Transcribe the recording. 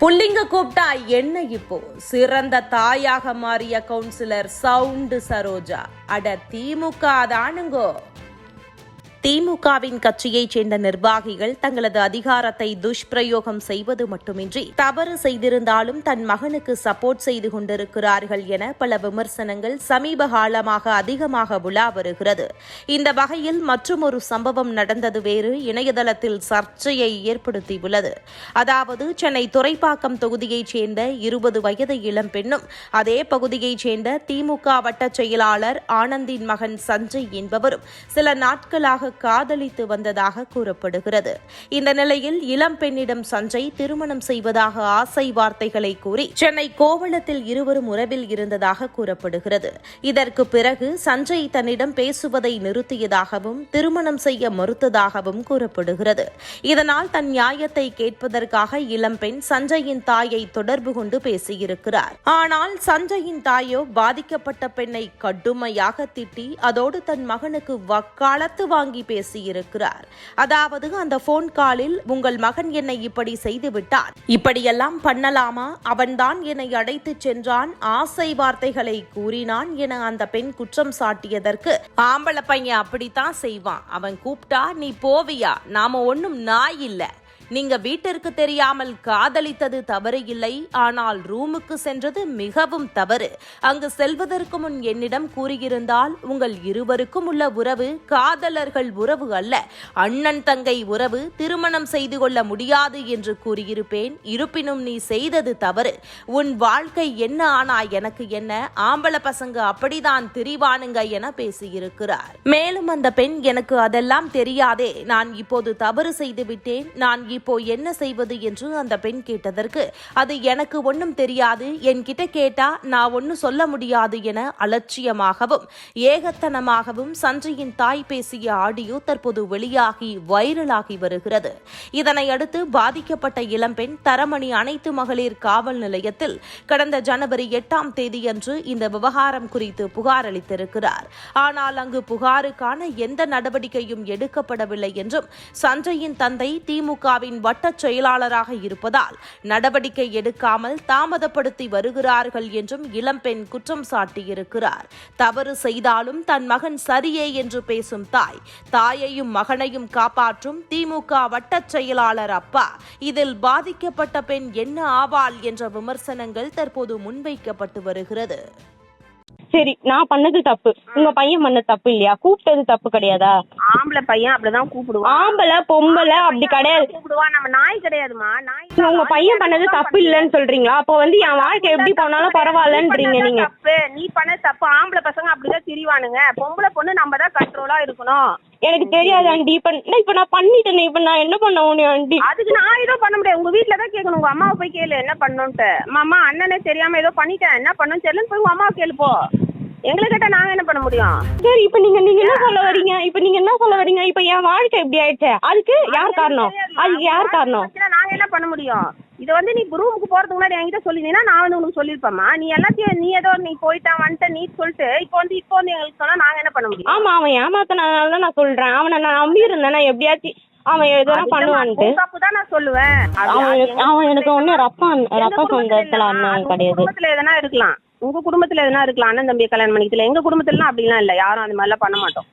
புள்ளிங்க கூப்பிட்டா என்ன இப்போ? சிறந்த தாயாக மாறிய கவுன்சிலர் சவுண்டு சரோஜா. அட திமுக தானுங்கோ. திமுகவின் கட்சியைச் சேர்ந்த நிர்வாகிகள் தங்களது அதிகாரத்தை துஷ்பிரயோகம் செய்வது மட்டுமின்றி தவறு செய்திருந்தாலும் தன் மகனுக்கு சப்போர்ட் செய்து கொண்டிருக்கிறார்கள் என பல விமர்சனங்கள் சமீப காலமாக அதிகமாக உலா வருகிறது. இந்த வகையில் மற்றொரு சம்பவம் நடந்தது வேறு இணையதளத்தில் சர்ச்சையை ஏற்படுத்தியுள்ளது. அதாவது சென்னை துறைப்பாக்கம் தொகுதியைச் சேர்ந்த இருபது வயது இளம் பெண்ணும் அதே பகுதியைச் சேர்ந்த திமுக வட்டச் செயலாளர் ஆனந்தின் மகன் சஞ்சய் என்பவரும் சில நாட்களாக காதலித்து வந்ததாக கூறப்படுகிறது. இந்த நிலையில் இளம் பெண்ணிடம் சஞ்சய் திருமணம் செய்வதாக ஆசை வார்த்தைகளை கூறி சென்னை கோவளத்தில் இருவரும் உறவில் இருந்ததாக கூறப்படுகிறது. இதற்கு பிறகு சஞ்சய் தன்னிடம் பேசுவதை நிறுத்தியதாகவும் திருமணம் செய்ய மறுத்ததாகவும் கூறப்படுகிறது. இதனால் தன் நியாயத்தை கேட்பதற்காக இளம்பெண் சஞ்சயின் தாயை தொடர்பு கொண்டு பேசியிருக்கிறார். ஆனால் சஞ்சயின் தாயோ பாதிக்கப்பட்ட பெண்ணை கடுமையாக திட்டி அதோடு தன் மகனுக்கு வக்காலத்து வாங்கி பேசியிருக்கிறார். அதாவது அந்த போன் காலில் உங்கள் மகன் என்னை இப்படி செய்துவிட்டான் இப்படியெல்லாம் பண்ணலாமா? அவன்தான் என்னை அழைத்துச் சென்றான். ஆசை வார்த்தைகளை கூறினான் என அந்த பெண் குற்றம் சாட்டியதற்கு ஆம்பளை பையன் அப்படித்தான் செய்வான். அவன் கூப்பிட்டா நீ போவியா? நாம ஒன்னும் நாய் இல்லை. நீங்க வீட்டிற்கு தெரியாமல் காதலித்தது தவறு இல்லை. ஆனால் ரூமுக்கு சென்றது மிகவும் தவறு. அங்கு செல்வதற்கு முன் என்னிடம் கூறியிருந்தால் உங்கள் இருவருக்கும் உள்ள உறவு காதலர்கள் உறவு அல்ல. அண்ணன் தங்கை உறவு திருமணம் செய்து கொள்ள முடியாது என்று கூறியிருப்பேன். இருப்பினும் நீ செய்தது தவறு. உன் வாழ்க்கை என்ன ஆனா எனக்கு என்ன? ஆம்பள பசங்க அப்படிதான் திரிவானுங்க என பேசியிருக்கிறார். மேலும் அந்த பெண் எனக்கு அதெல்லாம் தெரியாதே. நான் இப்போது தவறு செய்துவிட்டேன் நான் இப்போ என்ன செய்வது என்று அந்த பெண் கேட்டதற்கு அது எனக்கு ஒன்றும் தெரியாது என்கிட்ட கேட்டா நான் ஒன்னும் சொல்ல முடியாது என அலட்சியமாகவும் ஏகத்தனமாகவும் சஞ்சயின் தாய் பேசிய ஆடியோ தற்போது வெளியாகி வைரலாகி வருகிறது. இதனையடுத்து பாதிக்கப்பட்ட இளம்பெண் தரமணி அனைத்து மகளிர் காவல் நிலையத்தில் கடந்த ஜனவரி எட்டாம் தேதியன்று இந்த விவகாரம் குறித்து புகார் அளித்திருக்கிறார். ஆனால் அங்கு புகாருக்கான எந்த நடவடிக்கையும் எடுக்கப்படவில்லை என்றும் சஞ்சயின் தந்தை திமுகவின் வட்டச் செயலாளராக இருப்பதால் நடவடிக்கை எடுக்காமல் தாமதப்படுத்தி வருகிறார்கள் என்றும் இளம்பெண் குற்றம் சாட்டியிருக்கிறார். தவறு செய்தாலும் தன் மகன் சரியே என்று பேசும் தாய் தாயையும் மகனையும் காப்பாற்றும் திமுக வட்டச் செயலாளர் அப்பா. இதில் பாதிக்கப்பட்ட பெண் என்ன ஆவாள் என்ற விமர்சனங்கள் தற்போது முன்வைக்கப்பட்டு வருகிறது. சரி நான் பண்ணது தப்பு. உங்க பையன் பண்ணது தப்பு இல்லையா? கூப்பிட்டது தப்பு கிடையாதா? ஆம்பளை பையன் அப்படிதான் கூப்பிடுவான். ஆம்பளை பொம்பளை அப்படி கிடையாது. கூப்பிடுவான் நம்ம நாய் கிடையாதுமா நாய் உங்க பையன் பண்ணது தப்பு இல்லைன்னு சொல்றீங்களா? அப்போ வந்து என் வாழ்க்கை எப்படி போனாலும் பரவாயில்லன்றீங்க நீங்க நீ பண்ண தப்பு. ஆம்பளை பசங்க அப்படிதான் திரிவானுங்க. பொம்பளை பொண்ணு நம்ம தான் கண்ட்ரோலா இருக்கணும். எனக்கு தெரியாது ஆண்டி. இப்ப நான் இப்ப நான் பண்ணிட்டேனே. இப்ப நான் என்ன பண்ண முடியும் ஆண்டி? அதுக்கு நான் ஏதோ பண்ண முடியாது. உங்க வீட்ல தான் கேட்கணும் உங்க அம்மாவை போய் கேளு என்ன பண்ணணும்ட்டு. மாமா அண்ணனே தெரியாம ஏதோ பண்ணிட்டேன். என்ன பண்ணணும் தெரியலன்னு போய் உங்க அம்மாவை கேளு போ. எங்களை கேட்டா நாங்க என்ன பண்ண முடியும்? சரி இப்ப நீங்க நீங்க என்ன சொல்ல வரீங்க? இப்ப நீங்க என்ன சொல்ல வரீங்க? இப்ப என் வாழ்க்கை எப்படி ஆயிடுச்சு. அதுக்கு யார் காரணம்? அதுக்கு யார் காரணம்? நாங்க என்ன பண்ண முடியும்? இது வந்து நீ ரூமுக்கு போறதுக்கு முன்னாடி என்கிட்ட சொல்லிருந்தீங்கன்னா நான் வந்து உனக்கு சொல்லிருப்பேம்மா நீ எல்லாத்தையும் நீ ஏதோ நீ போயிட்டான் வந்துட்ட நீ சொல்லிட்டு இப்போ வந்து இப்போ வந்து எங்களுக்கு சொன்னா நாங்க என்ன பண்ண முடியும்? ஆமா அவன் ஏமாத்தனால தான் நான் சொல்றேன். அவனை நான் நம்பி இருந்தேன்னா எப்படியாச்சும் அவன் எதனா பண்ணுவான்ட்டு. தப்பு தான் நான் சொல்லுவேன். அவன் அவன் எனக்கு ஒன்னும் ரப்பா எங்க ரப்பா குடும்பத்துல சொந்தத்துல. அண்ணன் கிடையாது. குடும்பத்துல எதனா இருக்கலாம். உங்க குடும்பத்துல எதனா இருக்கலாம். அண்ணன் தம்பியை கல்யாணம் பண்ணிக்கல எங்க குடும்பத்துல அப்படிலாம் இல்ல. யாரும் அந்த மாதிரிலாம் பண்ண மாட்டோம்.